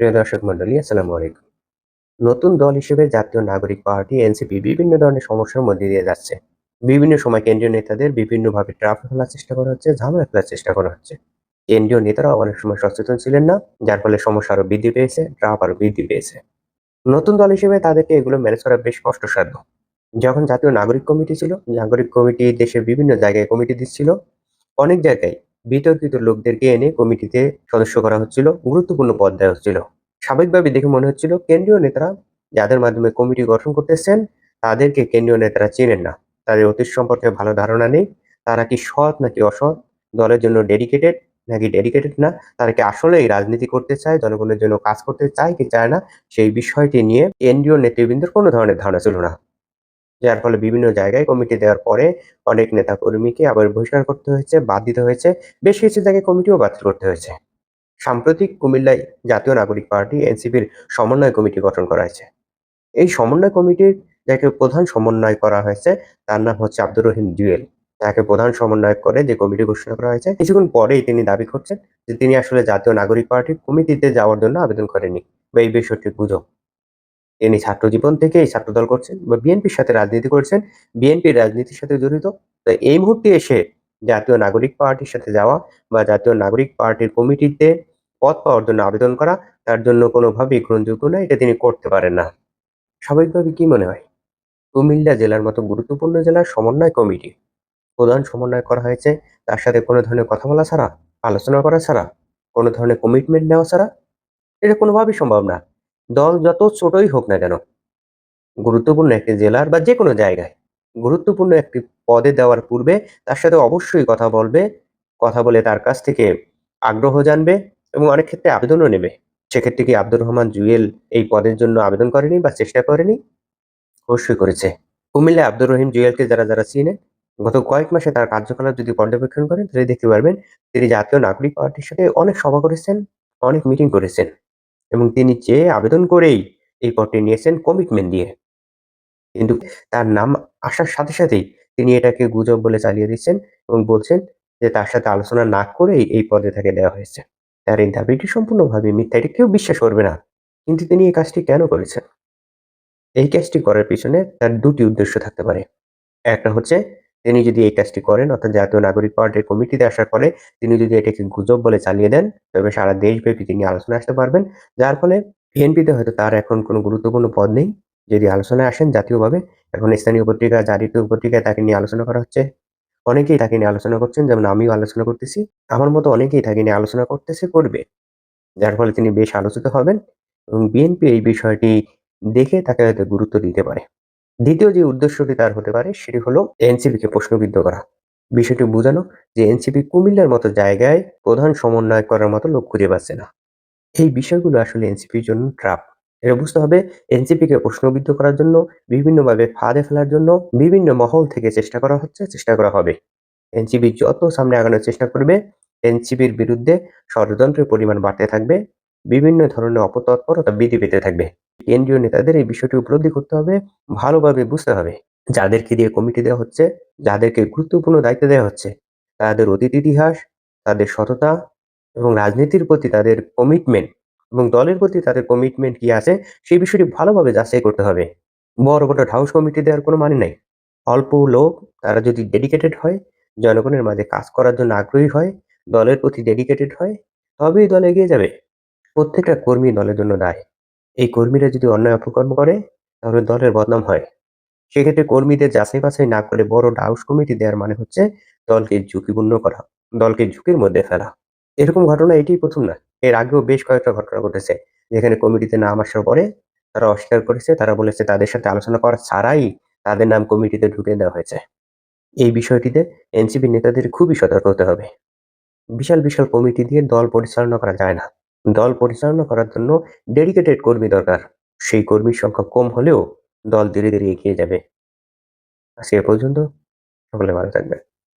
প্রিয় দর্শক মন্ডলী আসসালামু আলাইকুম। নতুন দল হিসেবে জাতীয় নাগরিক পার্টি, এনসিপি বিভিন্ন ধরনের সমস্যার মধ্যে দিয়ে যাচ্ছে। বিভিন্ন সময় কেন্দ্রীয় নেতাদের বিভিন্নভাবে ট্রাফ ফেলার চেষ্টা করা হচ্ছে, ঝামেলা ফেলার চেষ্টা করা হচ্ছে। কেন্দ্রীয় নেতারা অনেক সময় সচেতন ছিলেন না, যার ফলে সমস্যা আরও বৃদ্ধি পেয়েছে, ট্রাফ আরও বৃদ্ধি পেয়েছে। নতুন দল হিসেবে তাদেরকে এগুলো ম্যানেজ করা বেশ কষ্টসাধ্য। যখন জাতীয় নাগরিক কমিটি ছিল, নাগরিক কমিটি দেশের বিভিন্ন জায়গায় কমিটি দিচ্ছিল, অনেক জায়গায় বিতর্কিত লোকদেরকে এনে কমিটিতে সদস্য করা হচ্ছিল, গুরুত্বপূর্ণ পদ দেওয়া হচ্ছিল। স্বাভাবিকভাবে দেখে মনে হচ্ছিল কেন্দ্রীয় নেতারা যাদের মাধ্যমে কমিটি গঠন করতেছেন তাদেরকে কেন্দ্রীয় নেতারা চেনেন না। তাদের অতীত সম্পর্কে ভালো ধারণা নেই, তারা কি সৎ নাকি অসৎ, দলের জন্য ডেডিকেটেড নাকি ডেডিকেটেড না, তারা কি আসলে এই রাজনীতি করতে চায়, জনগণের জন্য কাজ করতে চায় কি চায় না, সেই বিষয়টি নিয়ে কেন্দ্রীয় নেতৃবৃন্দের কোনো ধরনের ধারণা ছিল না। যার ফলে বিভিন্ন জায়গায় কমিটি দেওয়ার পরে অনেক নেতা কর্মীকে আবার বহিষ্কার করতে হয়েছে, বাদ দিতে হয়েছে, বেশ কিছু জায়গায় কমিটিও বাতিল করতে হয়েছে। সাম্প্রতিক কুমিল্লায় জাতীয় নাগরিক পার্টি, এনসিপির সমন্বয় কমিটি গঠন করা হয়েছে। এই সমন্বয় কমিটির যাকে প্রধান সমন্বয় করা হয়েছে, তার নাম হচ্ছে আব্দুর রহিম জুয়েল। তাকে প্রধান সমন্বয়ক করে যে কমিটি ঘোষণা করা হয়েছে, কিছুক্ষণ পরেই তিনি দাবি করছেন যে তিনি আসলে জাতীয় নাগরিক পার্টির কমিটিতে যাওয়ার জন্য আবেদন করেনি বা এই বিষয়টি গুজব। তিনি ছাত্র জীবন থেকে এই ছাত্রদল করছেন বা বিএনপির সাথে রাজনীতি করছেন, বিএনপির রাজনীতির সাথে জড়িত। তো এই মুহূর্তে এসে জাতীয় নাগরিক পার্টির সাথে যাওয়া বা জাতীয় নাগরিক পার্টির কমিটিতে পদ পাওয়ার জন্য আবেদন করা, তার জন্য কোনোভাবেই গ্রহণযোগ্য না এটা তিনি করতে পারেন না। স্বাভাবিকভাবে কি মনে হয়? কুমিল্লা জেলার মতো গুরুত্বপূর্ণ জেলার সমন্বয় কমিটি। প্রধান সমন্বয় করা হয়েছে, তার সাথে কোনো ধরনের কথা বলা ছাড়া, আলোচনা করা ছাড়া, কোনো ধরনের কমিটমেন্ট নেওয়া ছাড়া? এটা কোনোভাবেই সম্ভব না। দল যত ছোটই হোক না কেন, গুরুত্বপূর্ণ একটি জেলার বা যে কোনো জায়গায় গুরুত্বপূর্ণ একটি পদে দেওয়ার পূর্বে তার সাথে অবশ্যই কথা বলবে, কথা বলে তার কাছ থেকে আগ্রহ জানবে এবং অনেক ক্ষেত্রে আবেদনও নেবে। সেক্ষেত্রে কি আব্দুর রহমান জুয়েল এই পদের জন্য আবেদন করেনি বা চেষ্টা করেনি? অবশ্যই করেছে। কুমিল্লা আব্দুর রহিম জুয়েলকে যারা যারা চিনে, গত কয়েক মাসে তার কার্যকলাপ যদি পর্যবেক্ষণ করেন, তাহলে দেখতে পারবেন তিনি জাতীয় নাগরিক পার্টির সাথে অনেক সভা করেছেন, অনেক মিটিং করেছেন। এবং তিনি চেয়ে আবেদন করেই এই পদটি নিয়েছেন কমিটমেন্ট দিয়ে। কিন্তু তার নাম আসার সাথে সাথেই তিনি এটাকে গুজব বলে চালিয়ে দিচ্ছেন এবং বলছেন যে তার সাথে আলোচনা না করেই এই পদে তাকে দেওয়া হয়েছে। তার এই দাবিটি সম্পূর্ণভাবে মিথ্যা, এটি কেউ বিশ্বাস করবে না। কিন্তু তিনি এই কাজটি কেন করেছেন? এই কাজটি করার পিছনে তার দুটি উদ্দেশ্য থাকতে পারে। একটা হচ্ছে তিনি যদি এই কাজটি করেন, অর্থাৎ জাতীয় নাগরিক পার্টির কমিটিতে আসার পরে তিনি যদি এটাকে গুজব বলে চালিয়ে দেন, তবে সারা দেশব্যাপী তিনি আলোচনা আসতে পারবেন। যার ফলে বিএনপিতে হয়তো তার এখন কোনো গুরুত্বপূর্ণ পদ নেই। যদি আলোচনায় আসেন জাতীয়ভাবে, এখন স্থানীয় পত্রিকা জারিত পত্রিকায় তাকে নিয়ে আলোচনা করা হচ্ছে। অনেকেই তাকে নিয়ে আলোচনা করছেন, যেমন আমিও আলোচনা করতেছি। আমার মতো অনেকেই তাকে নিয়ে আলোচনা করতেছে, করবে। যার ফলে তিনি বেশ আলোচিত হবেন এবং বিএনপি এই বিষয়টি দেখে তাকে হয়তো গুরুত্ব দিতে পারে। দ্বিতীয় যে উদ্দেশ্যটি তার হতে পারে সেটি হলো এনসিপিকে প্রশ্নবিদ্ধ করা। বিষয়টি বোঝানো যে এনসিপি কুমিল্লার মতো জায়গায় প্রধান সমন্বয় করার মতো লোক খুঁজে পাচ্ছে না। এই বিষয়গুলো আসলে এনসিপির জন্য ট্রাপ এটা বুঝতে হবে এনসিপিকে প্রশ্নবিদ্ধ করার জন্য, বিভিন্নভাবে ফাঁদে ফেলার জন্য, বিভিন্ন মহল থেকে চেষ্টা করা হচ্ছে, চেষ্টা করা হবে। এনসিপি যত সামনে আগানোর চেষ্টা করবে, এনসিপির বিরুদ্ধে ষড়যন্ত্রের পরিমাণ বাড়তে থাকবে, বিভিন্ন ধরনের অপতৎপরতা বৃদ্ধি পেতে থাকবে। কেন্দ্রীয় নেতাদের এই বিষয়টি উপলব্ধি করতে হবে, ভালোভাবে বুঝতে হবে। যাদেরকে দিয়ে কমিটি দেওয়া হচ্ছে, যাদেরকে গুরুত্বপূর্ণ দায়িত্ব দেওয়া হচ্ছে, তাদের অতীত ইতিহাস, তাদের সততা এবং রাজনীতির প্রতি তাদের কমিটমেন্ট এবং দলের প্রতি তাদের কমিটমেন্ট কি আছে, সেই বিষয়টি ভালোভাবে যাচাই করতে হবে। বড় বড় হাউস কমিটি দেওয়ার কোনো মানে নেই। অল্প লোক, তারা যদি ডেডিকেটেড হয়, জনগণের মাঝে কাজ করার জন্য আগ্রহী হয়, দলের প্রতি ডেডিকেটেড হয়, তবেই দল এগিয়ে যাবে। প্রত্যেকটা কর্মী দলের জন্য দায়। এই কর্মীরা যদি অন্যায় অপকর্ম করে, তাহলে দলের বদনাম হয়। সেক্ষেত্রে কর্মীদের যাচাই বাছাই না করে বড় ডাউস কমিটি দেওয়ার মানে হচ্ছে দলকে ঝুঁকিপূর্ণ করা, দলকে ঝুঁকির মধ্যে ফেলা। এরকম ঘটনা এটাই প্রথম না এর আগেও বেশ কয়েকটা ঘটনা ঘটেছে, যেখানে কমিটিতে নাম আসার পরে তারা অস্বীকার করেছে, তারা বলেছে তাদের সাথে আলোচনা করা ছাড়াই তাদের নাম কমিটিতে ঢুকে দেওয়া হয়েছে। এই বিষয়টিতে এনসিপি নেতাদের খুবই সতর্ক হতে হবে। বিশাল বিশাল কমিটি দিয়ে দল পরিচালনা করা যায় না। দল পরিচালনা করার জন্য ডেডিকেটেড কর্মী দরকার। সেই কর্মীর সংখ্যা কম হলেও দল ধীরে ধীরে এগিয়ে যাবে। আজকে পর্যন্ত। সকলে ভালো থাকবেন।